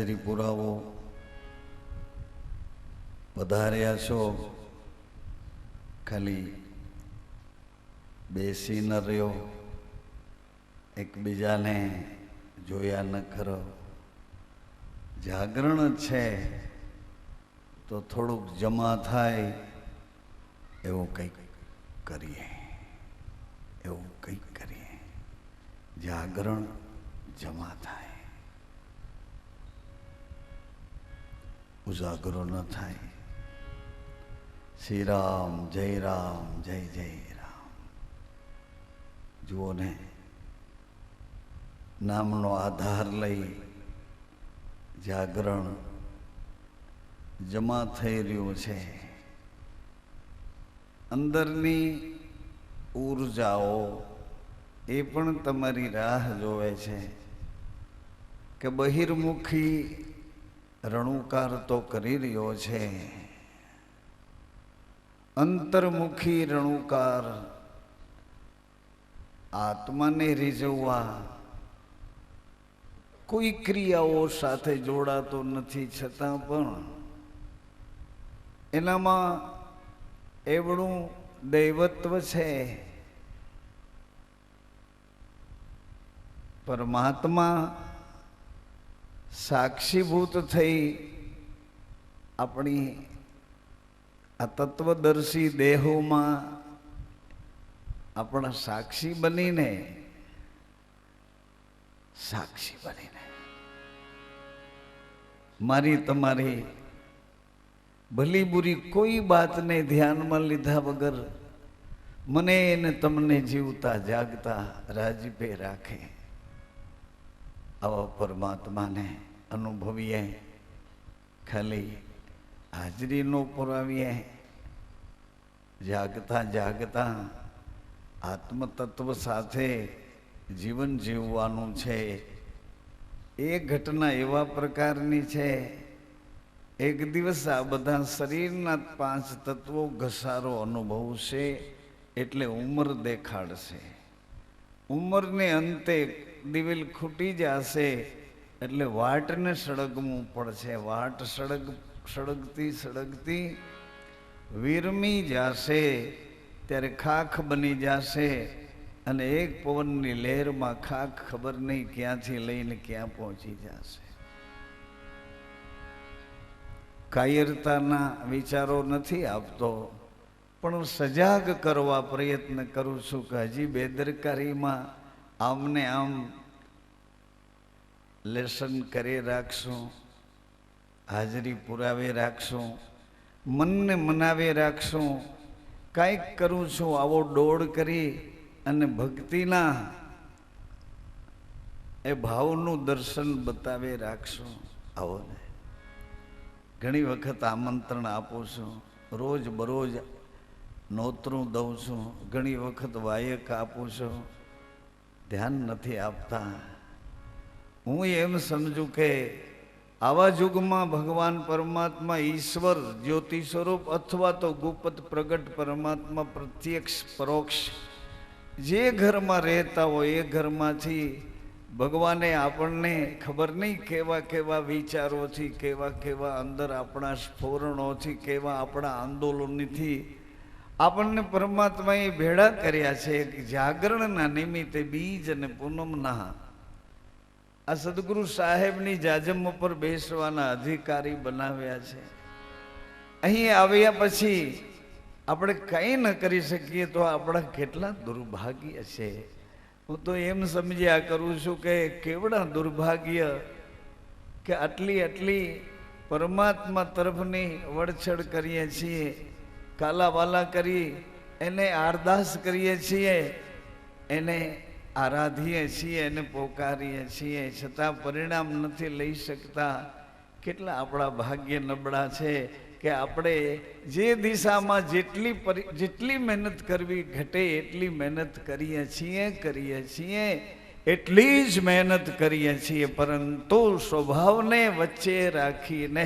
હાજરી પુરાવો પધાર્યા છો. ખાલી બેસી ન રહ્યો. એકબીજાને જોયા ન કરો જાગરણ છે તો થોડુંક જમા થાય. એવું કંઈક કરીએ. એવું કંઈક કરીએ. જાગરણ જમા થાય. ઉજાગરો ન થાય. શ્રી રામ જય રામ જય જય રામ જુઓ ને, નામનો આધાર લઈ જાગરણ જમા થઈ રહ્યું છે. અંદરની ઉર્જાઓ એ પણ તમારી રાહ જોવે છે કે બહિર્મુખી રણુકાર તો કરી રહ્યો છે. અંતર્મુખી રણુકાર આત્માને રીઝવવા કોઈ ક્રિયાઓ સાથે જોડાતો નથી. છતાં પણ એનામાં એવડું દૈવત્વ છે. પરમાત્મા સાક્ષીભૂત થઈ આપણી આ તત્વદર્શી દેહોમાં આપણા સાક્ષી બનીને સાક્ષી બનીને. મારી તમારી ભલી બુરી કોઈ બાતને ધ્યાનમાં લીધા વગર મને એને તમને જીવતા જાગતા રાજીપે રાખે. આવા પરમાત્માને અનુભવીએ. ખાલી હાજરી ન પુરાવીએ. જાગતા જાગતા આત્મતત્વ સાથે જીવન જીવવાનું છે. એ ઘટના એવા પ્રકારની છે. એક દિવસ આ બધા શરીરના પાંચ તત્વો ઘસારો અનુભવશે એટલે ઉંમર દેખાડશે. ઉંમરને અંતે દિવેલ ખૂટી જશે એટલે વાટને સળગવું પડશે. વાટ સળગ, સળગતી સળગતી વિરમી જશે, ત્યારે ખાખ બની જશે અને એક પવનની લહેરમાં ખાખ ખબર નહીં ક્યાંથી લઈને ક્યાં પહોંચી જશે. કાયરતાના વિચારો નથી આપતો, પણ સજાગ કરવા પ્રયત્ન કરું છું કે હજી બેદરકારીમાં આમને આમ લેસન કરી રાખશું, હાજરી પુરાવી રાખશું, મનને મનાવી રાખશું, કાંઈક કરું છું આવો દોડ કરી અને ભક્તિના એ ભાવનું દર્શન બતાવી રાખશું. આવો ને. ઘણી વખત આમંત્રણ આપું છું, રોજ બરોજ નોતરું દઉં છું, ઘણી વખત વાયક આપું છું. ધ્યાન નથી આપતા. હું એમ સમજુ કે આવા યુગમાં ભગવાન પરમાત્મા ઈશ્વર જ્યોતિ સ્વરૂપ અથવા તો ગુપ્ત પ્રગટ પરમાત્મા પ્રત્યક્ષ પરોક્ષ જે ઘરમાં રહેતા હોય એ ઘરમાંથી ભગવાને આપણને ખબર નહીં કેવા કેવા વિચારોથી, કેવા કેવા અંદર આપણા સ્ફોરણોથી, કેવા આપણા આંદોલનથી આપણને પરમાત્માએ ભેળા કર્યા છે જાગરણના નિમિત્તે બીજ અને પૂનમના. આ સદગુરુ સાહેબની જાજમ ઉપર બેસવાના અધિકારી બનાવ્યા છે. અહીં આવ્યા પછી આપણે કંઈ ન કરી શકીએ તો આપણા કેટલા દુર્ભાગ્ય છે. હું તો એમ સમજ્યા કરું છું કે કેવડા દુર્ભાગ્ય કે આટલી આટલી પરમાત્મા તરફની વડછડ કરીએ છીએ. કાલાવાલા કરી, એને આરદાસ કરીએ છીએ, એને આરાધીએ છીએ, એને પોકારીએ છીએ, છતાં પરિણામ નથી લઈ શકતા. કેટલા આપણા ભાગ્ય નબળા છે કે આપણે જે દિશામાં જેટલી જેટલી મહેનત કરવી ઘટે, એટલી મહેનત કરીએ છીએ કરીએ છીએ, એટલી જ મહેનત કરીએ છીએ, પરંતુ સ્વભાવને વચ્ચે રાખીને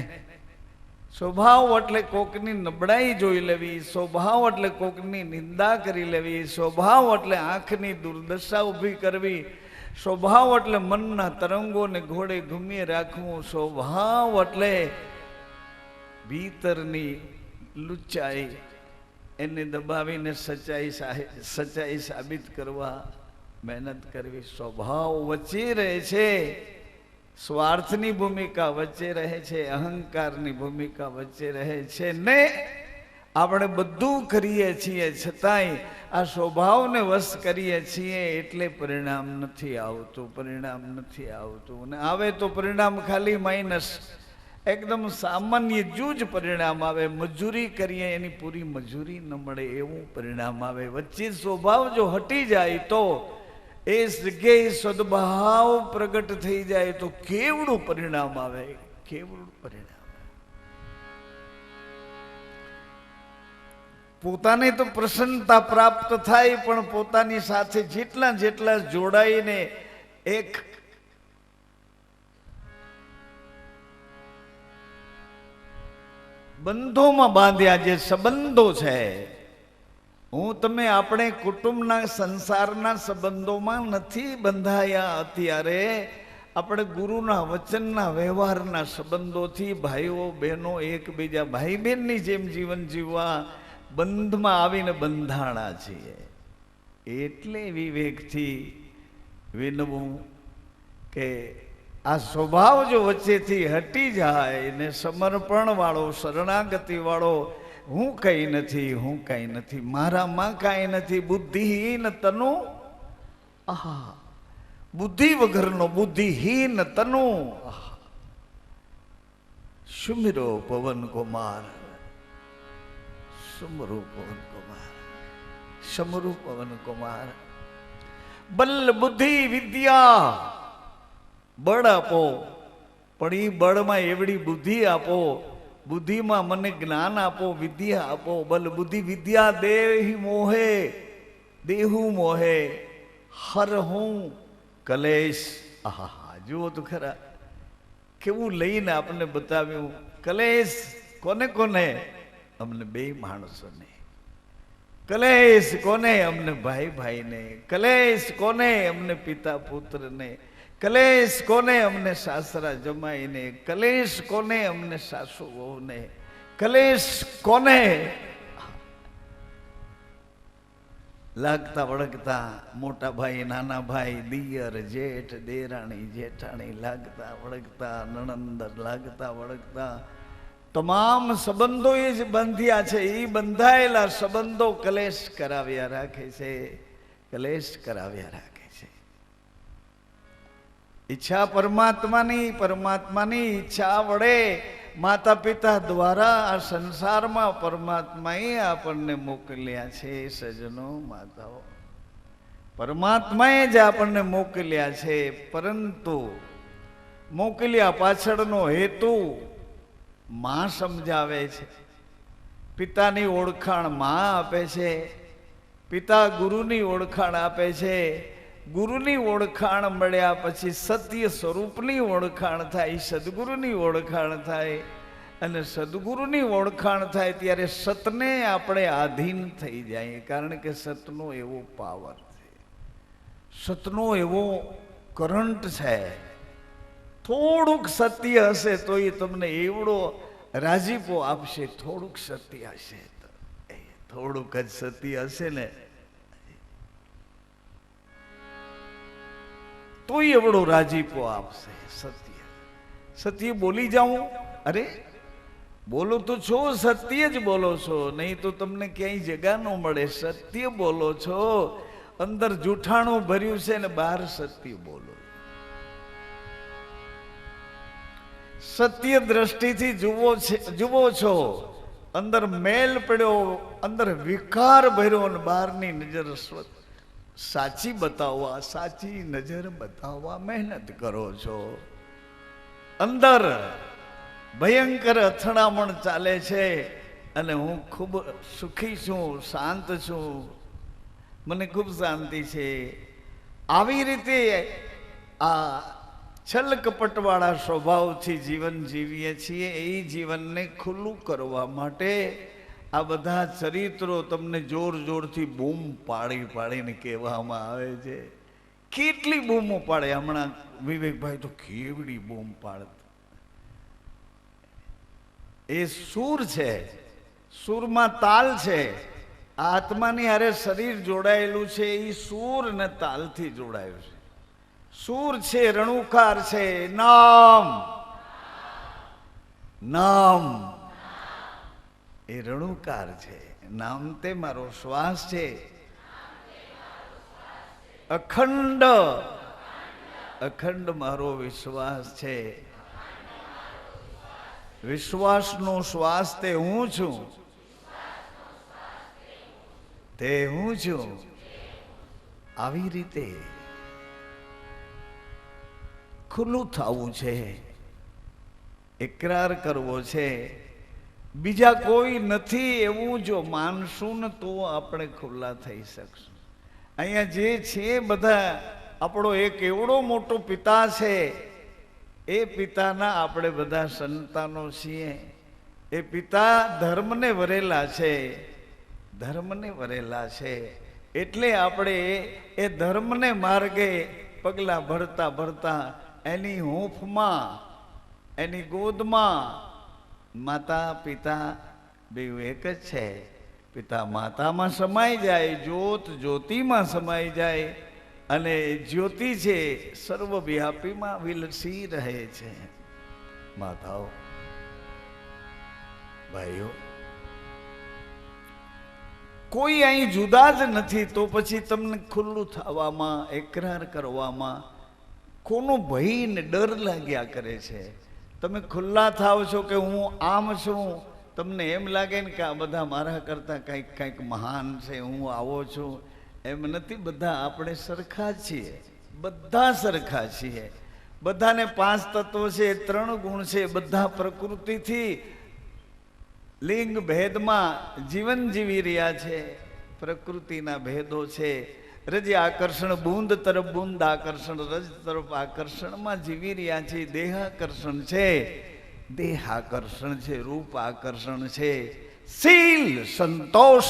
સ્વભાવ એટલે કોકની નબળાઈ જોઈ લેવી, સ્વભાવ એટલે કોકની નિંદા કરી લેવી, સ્વભાવ એટલે આંખની દુર્દશા ઊભી કરવી, સ્વભાવ એટલે મનના તરંગોને ઘોડે ઘૂમી રાખવું, સ્વભાવ એટલે ભીતરની લુચ્ચાઈ એને દબાવીને સચ્ચાઈ સચ્ચાઈ સાબિત કરવા મહેનત કરવી. સ્વભાવ વચ્ચે રહે છે. સ્વાર્થની ભૂમિકા વચ્ચે રહે છે, અહંકારની ભૂમિકા વચ્ચે રહે છે. ને આપણે બધું કરીએ છીએ, છતાંય આ સ્વભાવને વશ કરીએ છીએ એટલે પરિણામ નથી આવતું, પરિણામ નથી આવતું. અને આવે તો પરિણામ ખાલી માઇનસ એકદમ સામાન્ય જૂજ પરિણામ આવે. મજૂરી કરીએ, એની પૂરી મજૂરી ન મળે, એવું પરિણામ આવે. વચ્ચે સ્વભાવ જો હટી જાય તો એ જગ્યાએ સદભાવ પ્રગટ થઈ જાય તો કેવડું પરિણામ આવે? કેવડું પરિણામ પોતાને તો પ્રસન્નતા પ્રાપ્ત થાય, પણ પોતાની સાથે જેટલા જેટલા જોડાઈને એક બંધોમાં બાંધ્યા જે સંબંધો છે હું તમે આપણે કુટુંબના સંસારના સંબંધોમાં નથી બંધાયા અત્યારે. આપણે ગુરુના વચનના વ્યવહારના સંબંધોથી ભાઈઓ, બહેનો, એકબીજા ભાઈ બહેનની જેમ જીવન જીવવા બંધમાં આવીને બંધાણા છીએ. એટલે વિવેકથી વિનવું કે આ સ્વભાવ જો વચ્ચેથી હટી જાય ને સમર્પણવાળો, શરણાગતિવાળો વાળો હું કઈ નથી હું કઈ નથી. મારામાં કાંઈ નથી. બુદ્ધિહીન તનુ. આહા. બુદ્ધિ વગરનો બુદ્ધિહીન તનુ. આહા. સુમિરો પવન કુમાર. સુમરુ પવન કુમાર. સમરુ પવન કુમાર. બલ બુદ્ધિ વિદ્યા. બળ આપો. પણ એ બળમાં એવડી બુદ્ધિ આપો. બુદ્ધિમાં મને જ્ઞાન આપો, વિદ્યા આપો, બલ બુદ્ધિ વિદ્યા દેહી મોહે, દેહું મોહે, હર હું કલેશ. આહા જુઓ તો ખરા. કેવું લઈને આપણને બતાવ્યું, કલેશ કોને કોને? અમને બે માણસોને. કલેશ કોને? અમને ભાઈ ભાઈને કલેશ કોને? અમને પિતા પુત્રને કલેશ કોને અમને સાસરા જમાઈને કલેશ કોને અમને સાસુ વહુને કલેશ કોને? લાગતા વળગતા મોટા ભાઈ, નાના ભાઈ, દિયર, જેઠ, દેરાણી, જેઠાણી લાગતા વળગતા નણંદર લાગતા વળગતા. તમામ સંબંધો એ જ બંધ્યા છે. એ બંધાયેલા સંબંધો કલેશ કરાવ્યા રાખે છે. કલેશ કરાવ્યા રાખે. ઈચ્છા પરમાત્માની પરમાત્માની ઈચ્છા વડે માતા પિતા દ્વારા આ સંસારમાં પરમાત્માએ આપણને મોકલ્યા છે, સજનો માતાઓ. પરમાત્માએ જ આપણને મોકલ્યા છે, પરંતુ મોકલ્યા પાછળનો હેતુ માં સમજાવે છે. પિતાની ઓળખાણમાં આપે છે, પિતા ગુરુની ઓળખાણ આપે છે ગુરુની ઓળખાણ મળ્યા પછી સત્ય સ્વરૂપની ઓળખાણ થાય, સદગુરુની ઓળખાણ થાય અને સદગુરુની ઓળખાણ થાય ત્યારે સતને આપણે આધીન થઈ જાય કારણ કે સતનો એવો પાવર છે. સતનો એવો કરંટ છે. થોડુંક સત્ય હશે તો એ તમને એવડો રાજીપો આપશે, થોડુંક સત્ય હશે થોડુંક જ સત્ય હશે ને તો એવડો રાજીપો આપશે. સત્ય. સત્ય બોલી જાઉં? અરે, બોલો તો છો, સત્ય જ બોલો છો. નહીં તો તમને ક્યાંય જગા ન મળે. સત્ય બોલો છો. અંદર જૂઠાણું ભર્યું છે ને બહાર સત્ય બોલો. સત્ય દ્રષ્ટિથી જુઓ છે જુઓ છો. અંદર મેલ પડ્યો, અંદર વિકાર ભર્યો અને બહારની નજર સ્વ- સાચી બતાવવા, સાચી નજર બતાવવા મહેનત કરો છો. અંદર ભયંકર અથડામણ ચાલે છે અને હું ખૂબ સુખી છું, શાંત છું. મને ખૂબ શાંતિ છે. આવી રીતે આ છલ કપટવાળા સ્વભાવથી જીવન જીવીએ છીએ, એ જીવનને ખુલ્લું કરવા માટે આ બધા ચરિત્રો તમને જોર જોરથી બૂમ પાડી પાડીને કહેવામાં આવે છે. કેટલી બૂમો પાડે? હમણાં વિવેકભાઈ તો કેવડી બૂમ પાડત એ સૂર છે, સૂરમાં તાલ છે. આત્માની હારે શરીર જોડાયેલું છે, એ સૂર ને તાલથી જોડાયું છે. સૂર છે રણુકાર છે, નામ. નામ. એ રણુકાર છે. નામ તે મારો શ્વાસ છે. અખંડ. અખંડ મારો વિશ્વાસ છે. વિશ્વાસનો શ્વાસ તે હું છું. તે હું છું. આવી રીતે ખુલ્લું થવું છે. એકરાર કરવો છે. બીજા કોઈ નથી એવું જો માનશું ને તો આપણે ખુલ્લા થઈ શકશું. અહીંયા જે છે બધા, આપણો એક એવડો મોટો પિતા છે, એ પિતાના આપણે બધા સંતાનો છીએ. એ પિતા ધર્મને વરેલા છે, ધર્મને વરેલા છે. એટલે આપણે એ ધર્મને માર્ગે પગલાં ભરતા ભરતા એની હૂંફમાં, એની ગોદમાં માતા પિતા બે એક જ છે. પિતા માતામાં સમાઈ જાય, જ્યોત જ્યોતિમાં સમાઈ જાય અને જ્યોતિ છે સર્વવ્યાપીમાં વિલસી રહે છે. માતાઓ, ભાઈઓ, કોઈ અહીં જુદા જ નથી તો પછી તમને ખુલ્લું થવામાં, એકરાર કરવામાં કોનો ભય ને ડર લાગ્યા કરે છે? તમે ખુલ્લા થાવ છો કે હું આમ છું? તમને એમ લાગે ને કે આ બધા મારા કરતાં કંઈક કંઈક મહાન છે, હું આવો છું. એમ નથી, બધા આપણે સરખા છીએ. બધા સરખા છીએ. બધાને પાંચ તત્વો છે, ત્રણ ગુણ છે, બધા પ્રકૃતિથી લિંગ ભેદમાં જીવન જીવી રહ્યા છે. પ્રકૃતિના ભેદો છે. રજ આકર્ષણ, બુંદ તરફ બુંદ આકર્ષણ, રજ તરફ આકર્ષણમાં જીવી રહ્યા છે. દેહ આકર્ષણ છે. દેહ આકર્ષણ છે, રૂપ આકર્ષણ છે. શીલ સંતોષ.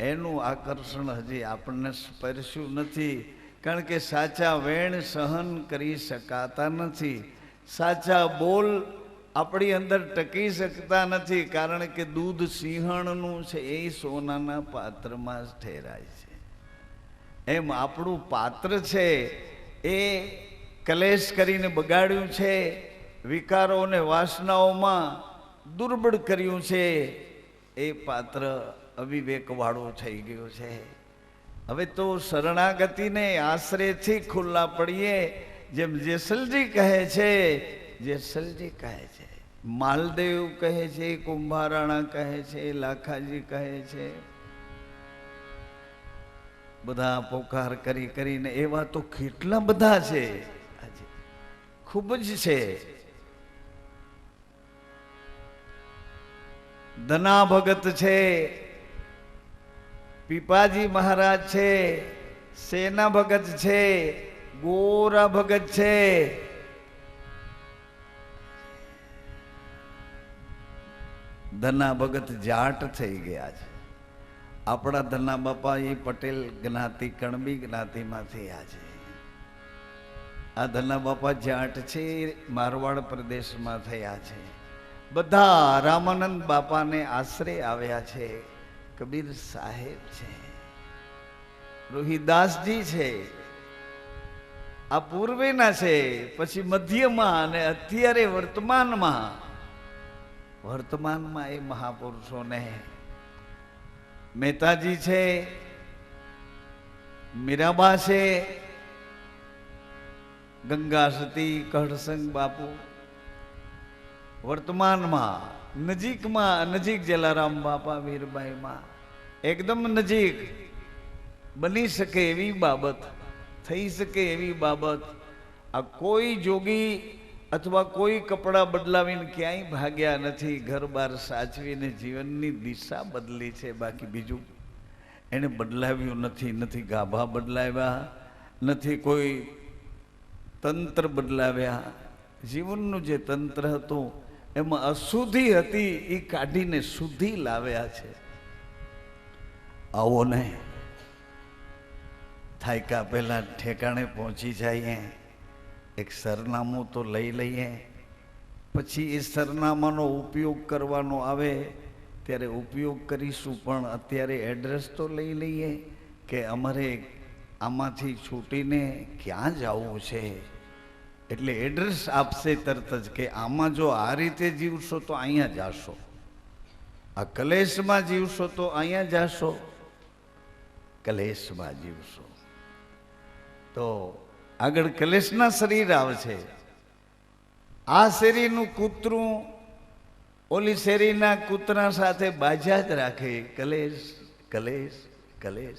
એનું આકર્ષણ હજી આપણને સ્પર્શ્યું નથી. કારણ કે સાચા વેણ સહન કરી શકાતા નથી. સાચા બોલ આપણી અંદર ટકી શકતા નથી. કારણ કે દૂધ સિંહણનું છે એ સોનાના પાત્રમાં ઠેરાય છે. એમ આપણું પાત્ર છે એ કલેશ કરીને બગાડ્યું છે, વિકારો અને વાસનાઓમાં દુર્બળ કર્યું છે, એ પાત્ર અવિવેકવાળો થઈ ગયો છે. હવે તો શરણાગતિને આશરેથી ખુલ્લા પડીએ, જેમ જેસલજી કહે છે, જેસલજી કહે છે, માલદેવ કહે છે, કુંભારાણા કહે છે, લાખાજી કહે છે. બધા પોકાર કરી કરીને, એવા તો કેટલા બધા છે. ખૂબ જ છે. ધના ભગત છે, પીપાજી મહારાજ છે સેના ભગત છે ગોરા ભગત છે. ધના ભગત જાટ થઈ ગયા છે. આપણા ધના બાપા એ પટેલ જ્ઞાતિ કણબી જ્ઞાતિમાંથી આ છે. આ ધના બાપા જાટ છે, મારવાડ પ્રદેશમાં થયા છે. બધા રામાનંદ બાપાને આશરે આવ્યા છે. કબીર સાહેબ છે. રોહિદાસજી છે. આ પૂર્વેના છે, પછી મધ્યમાં અને અત્યારે વર્તમાનમાં. વર્તમાનમાં એ મહાપુરુષોને મહેતાજી છે, મીરાબા છે, ગંગા સતી કળસંગ બાપુ. વર્તમાનમાં નજીકમાં, નજીક જલારામ બાપા, વીરબાઈમાં એકદમ નજીક બની શકે એવી બાબત, થઈ શકે એવી બાબત. આ કોઈ જોગી અથવા કોઈ કપડાં બદલાવીને ક્યાંય ભાગ્યા નથી, ઘર બાર સાચવીને જીવનની દિશા બદલી છે. બાકી બીજું એને બદલાવ્યું નથી. નથી ગાભા બદલાવ્યા, નથી કોઈ તંત્ર બદલાવ્યા. જીવનનું જે તંત્ર હતું, એમાં અશુદ્ધિ હતી, એ કાઢીને શુદ્ધિ લાવ્યા છે. આવો નહીં. થાયકા પહેલાં ઠેકાણે પહોંચી જઈએ. એક સરનામું તો લઈ લઈએ. પછી એ સરનામાનો ઉપયોગ કરવાનો આવે, ત્યારે ઉપયોગ કરીશું, પણ અત્યારે એડ્રેસ તો લઈ લઈએ કે અમારે આમાંથી છૂટીને ક્યાં જવું છે? એટલે એડ્રેસ આપશે તરત જ કે આમાં જો આ રીતે જીવશો તો અહીંયા જાશો. આ કલેશમાં જીવશો તો અહીંયા જાશો. કલેશમાં જીવશો. તો આગળ કલેશના શરીર આવશે આ શેરીનું કૂતરું ઓલી શેરીના કૂતરા સાથે બાજા જ રાખે. કલેશ કલેશ કલેશ.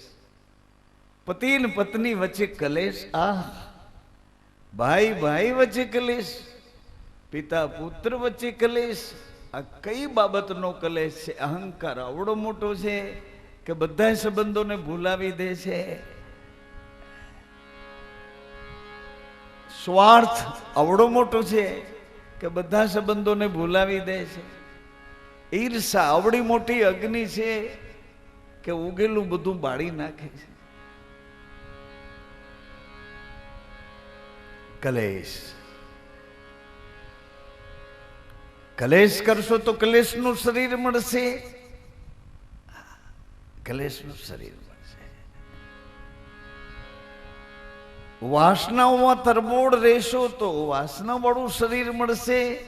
પતિ ને પત્ની વચ્ચે કલેશ આ ભાઈ ભાઈ વચ્ચે કલેશ. પિતા, પુત્ર વચ્ચે કલેશ. આ કઈ બાબતનો કલેશ છે? અહંકાર આવડો મોટો છે કે બધા સંબંધોને ભૂલાવી દે છે? સ્વાર્થ આવડો મોટો છે કે બધા સંબંધોને ભૂલાવી દે છે. ઈર્ષા આવડી મોટી અગ્નિ છે કે ઉગેલું બધું બાળી નાખે છે. કલેશ. કલેશ કરશો તો કલેશનું શરીર મળશે. કલેશનું શરીર. વાસનાઓમાં તરબોળ રહેશો તો વાસનાવાળું શરીર મળશે.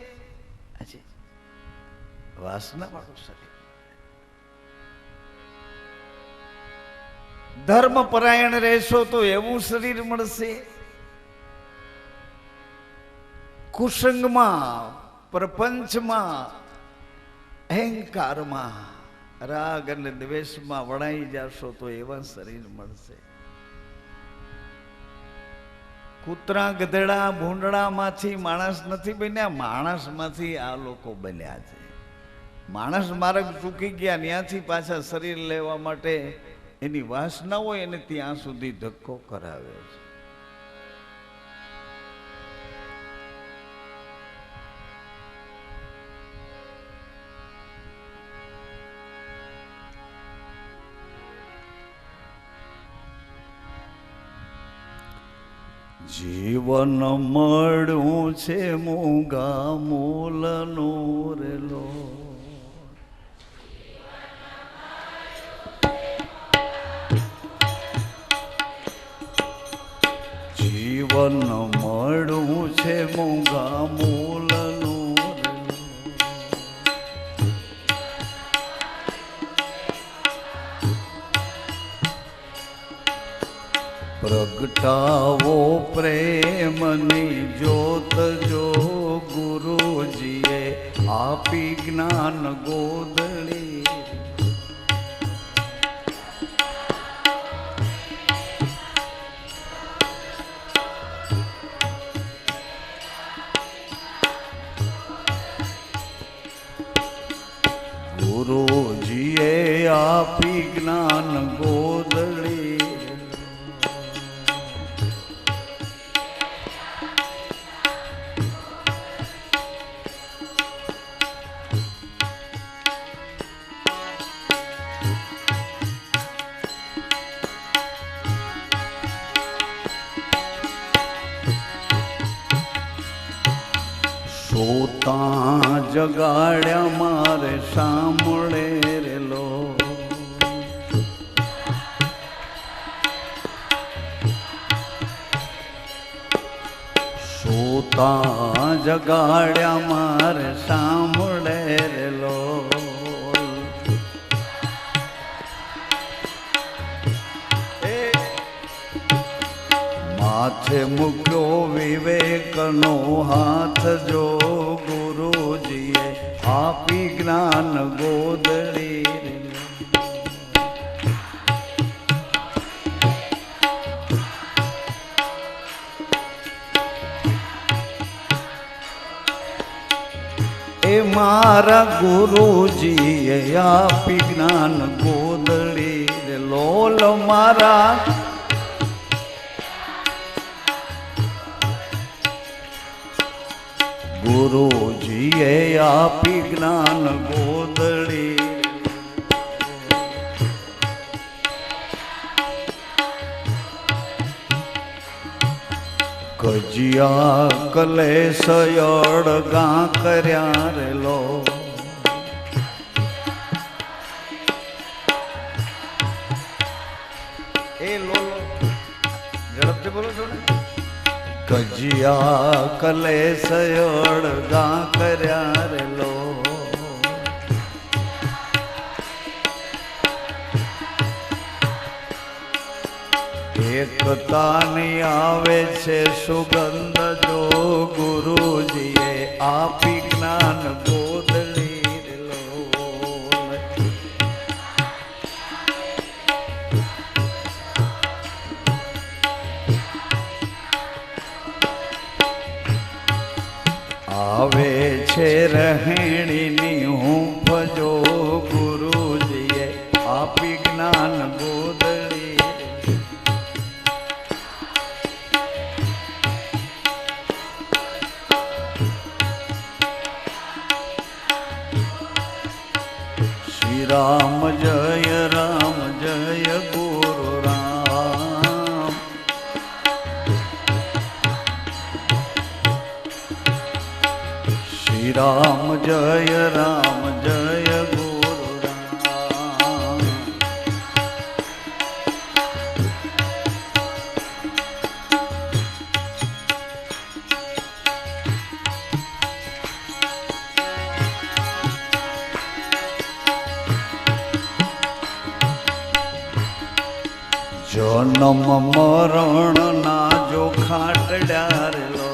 વાસનાવાળું વાસના વાળું શરીર. ધર્મ પરાયણ રહેશો તો એવું શરીર મળશે. કુસંગમાં, પ્રપંચમાં, અહંકારમાં, રાગ અને દ્વેષમાં વણાઈ જશો તો એવા શરીર મળશે. કૂતરા, ગધેડા, ભૂંડડામાંથી માણસ નથી બન્યા, માણસમાંથી આ લોકો બન્યા છે. માણસ માર્ગ ચૂકી ગયા, ત્યાંથી પાછા શરીર લેવા માટે એની વાસના હોય એને ત્યાં સુધી ધક્કો કરાવ્યો છે. જીવન મળ્યું છે મૂગા મૂલનો રેલો જીવન મળ્યું છે મૂગા પ્રગટાવો પ્રેમની જોત જો ગુરુજીએ આપી જ્ઞાન ગોદળી સોતા જગાડ્યા મારે સાંભળે રેલો માથે મૂક્યો વિવેકનો હાથ જો ગુરુજીએ આપી જ્ઞાન ગોદડી મારા ગુરુજીએ આપી જ્ઞાન ગોદળી લોલ મારા. ગુરુજીએ આપી જ્ઞાન ગોદડી કજિયા કલેશ અડગા કર્યા રે લો. એ લો ઝડપથી બોલો છો ને? કજિયા કલેશ અડગા કર્યા રે એકતાની આવે છે સુગંધ જો ગુરુજીએ આપી જ્ઞાન રામ જય રામ જય ગુરુ રામ શ્રી રામ જય રામ જન્મ મરણ ના જો ખાટડ્યા રે લો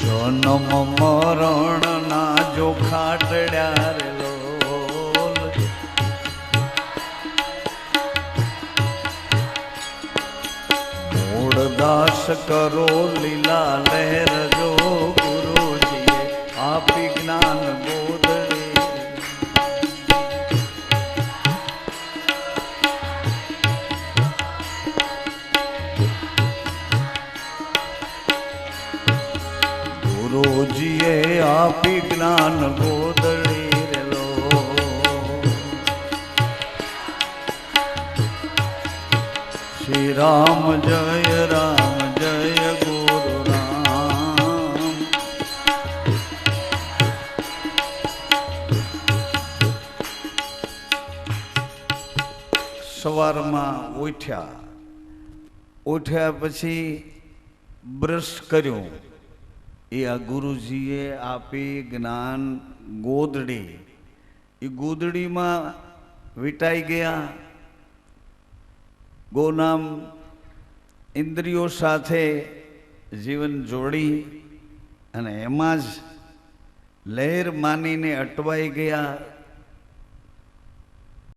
જન્મ મરણ ના જો ખાટડ્યા રે લોલ. મૂળ દાસ કરો લીલા લહેર જો ગુરુજીએ આપી જ્ઞાન ગુરુજીએ આપી જ્ઞાન ગોદડી રેલો. શ્રી રામ જય રામ જય, ગુરુ રામ. સવારમાં ઉઠ્યા. ઉઠ્યા પછી બ્રશ કર્યું. એ આ ગુરુજીએ આપી જ્ઞાન ગોદડી. એ ગોદડીમાં વિટાઈ ગયા. ગોનામ ઇન્દ્રિયો સાથે જીવન જોડી અને એમાં જ લહેર માનીને અટવાઈ ગયા.